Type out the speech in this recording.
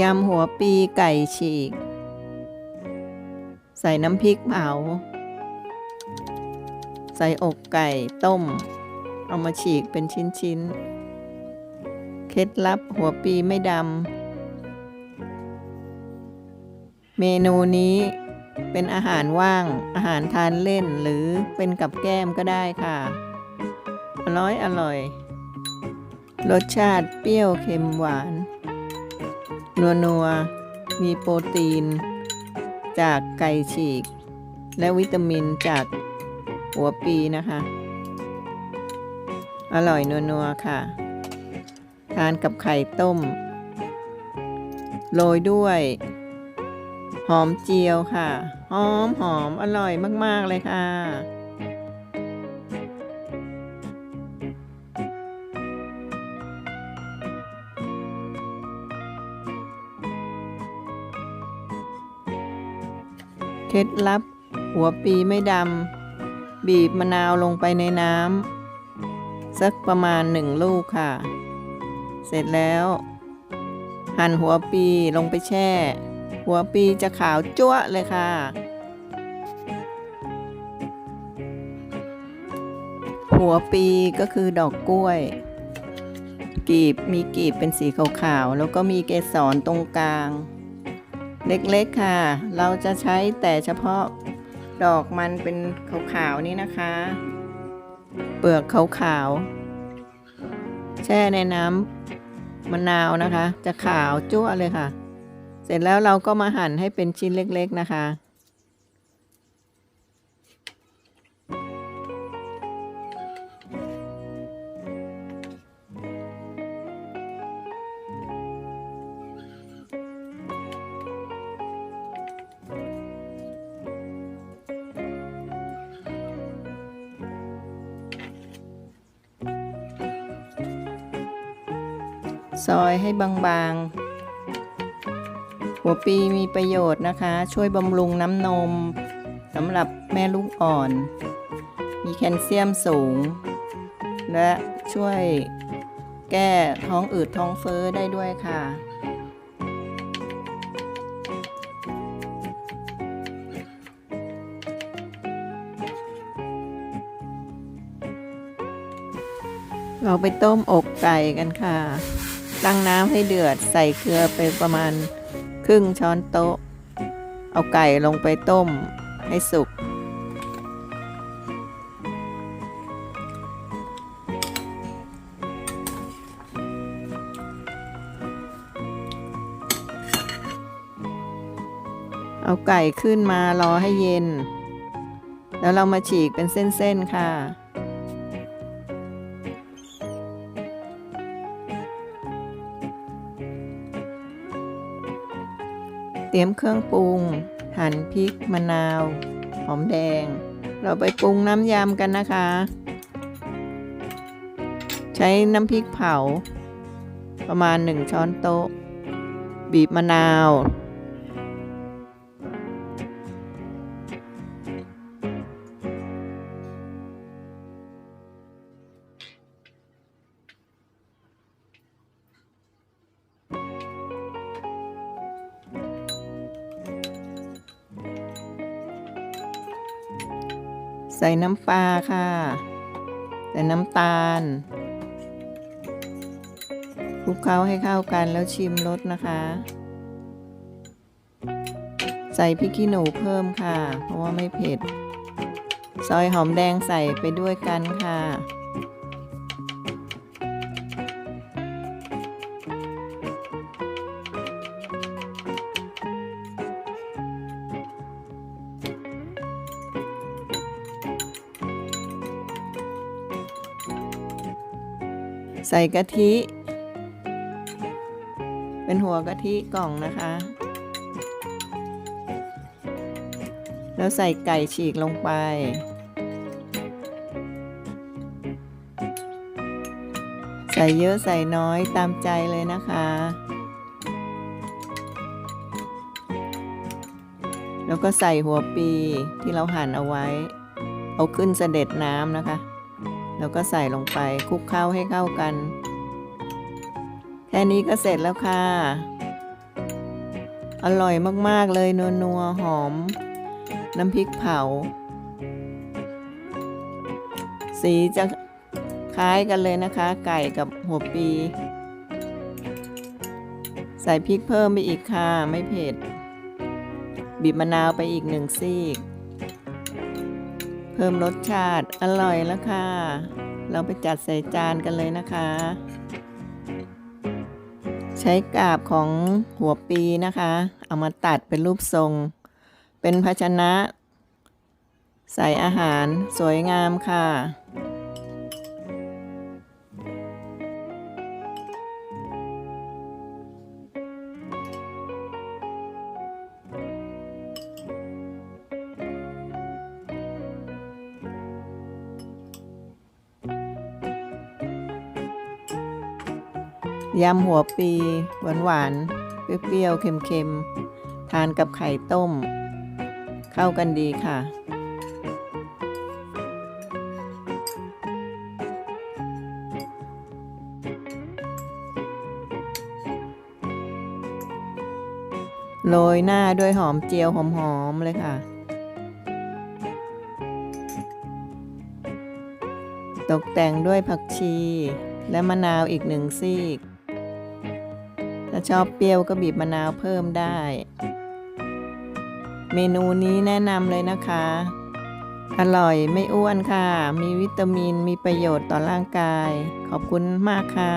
ยำหัวปีไก่ฉีก ใส่น้ำพริกเผา ใส่อกไก่ต้ม เอามาฉีกเป็นชิ้นๆ เคล็ดลับหัวปีไม่ดำ เมนูนี้เป็นอาหารว่าง อาหารทานเล่นหรือเป็นกับแก้มก็ได้ค่ะ อร่อยอร่อย รสชาติเปรี้ยวเค็มหวาน นัวนัวมีโปรตีน จากไก่ฉีก และวิตามินจากหัวปีนะคะ อร่อยนัวนัวค่ะ ทานกับไข่ต้ม โรยด้วย หอมเจียวค่ะ หอมหอมอร่อยมาก ๆ เลยค่ะ เคล็ดลับ หัวปีไม่ดำ บีบมะนาวลงไปในน้ำสักประมาณหนึ่งลูกค่ะ เสร็จแล้ว หั่นหัวปีลงไปแช่ หัวปีจะขาวจั๊วเลยค่ะ หัวปีก็คือดอกกล้วย กีบมีกีบเป็นสีขาวๆแล้วก็มีเกสรตรงกลาง เล็กๆค่ะ เราจะใช้แต่เฉพาะดอกมันเป็นขาวๆนี้นะคะ เปลือกขาวๆแช่ในน้ำมะนาวนะคะ จะขาวจั่วเลยค่ะ เสร็จแล้วเราก็มาหั่นให้เป็นชิ้นเล็กๆนะคะ ซอยให้บางๆ หัวปีมีประโยชน์นะคะ ช่วยบำรุงน้ำนมสำหรับแม่ลูกอ่อน มีแคลเซียมสูง และช่วยแก้ท้องอืดท้องเฟ้อได้ด้วยค่ะเราไปต้มอกไก่กันค่ะ ตั้งน้ำให้เดือดใส่เกลือไปประมาณครึ่งช้อนโต๊ะ เอาไก่ลงไปต้มให้สุก เอาไก่ขึ้นมารอให้เย็น แล้วเรามาฉีกเป็นเส้นๆค่ะ เตรียมเครื่องปรุง หั่นพริกมะนาว หอมแดง เราไปปรุงน้ำยำกันนะคะ ใช้น้ำพริกเผา ประมาณ 1 ช้อนโต๊ะ บีบมะนาว ใส่น้ำปลาค่ะ ใส่น้ำตาลคลุกเคล้าให้เข้ากันแล้วชิมรสนะคะ ใส่พริกขี้หนูเพิ่มค่ะ เพราะว่าไม่เผ็ด ซอยหอมแดงใส่ไปด้วยกันค่ะ ใส่กะทิ เป็นหัวกะทิกล่องนะคะ แล้วใส่ไก่ฉีกลงไป ใส่เยอะใส่น้อยตามใจเลยนะคะ แล้วก็ใส่หัวปีที่เราหั่นเอาไว้ เอาขึ้นเสด็จน้ำนะคะ แล้วก็ใส่ลงไปคลุกเคล้าให้เข้ากัน แค่นี้ก็เสร็จแล้วค่ะ อร่อยมากๆเลยนัวนัวๆหอม น้ำพริกเผา สีจะคล้ายกันเลยนะคะ ไก่กับหัวปี ใส่พริกเพิ่มไปอีกค่ะ ไม่เผ็ด บีบมะนาวไปอีกหนึ่งซีก เพิ่มรสชาติอร่อยแล้วค่ะ เราไปจัดใส่จานกันเลยนะคะ ใช้กาบของหัวปีนะคะ เอามาตัดเป็นรูปทรง เป็นภาชนะ ใส่อาหารสวยงามค่ะ ยำหัวปี หวานหวานๆเปรี้ยวๆเค็มๆ ทานกับไข่ต้ม เข้ากันดีค่ะ โรยหน้าด้วยหอมเจียวหอมๆเลยค่ะ ตกแต่งด้วยผักชีและมะนาวอีกหนึ่งซีก ถ้าชอบเปรี้ยวก็บีบมะนาวเพิ่มได้ เมนูนี้แนะนำเลยนะคะ อร่อยไม่อ้วนค่ะ มีวิตามินมีประโยชน์ต่อร่างกาย ขอบคุณมากค่ะ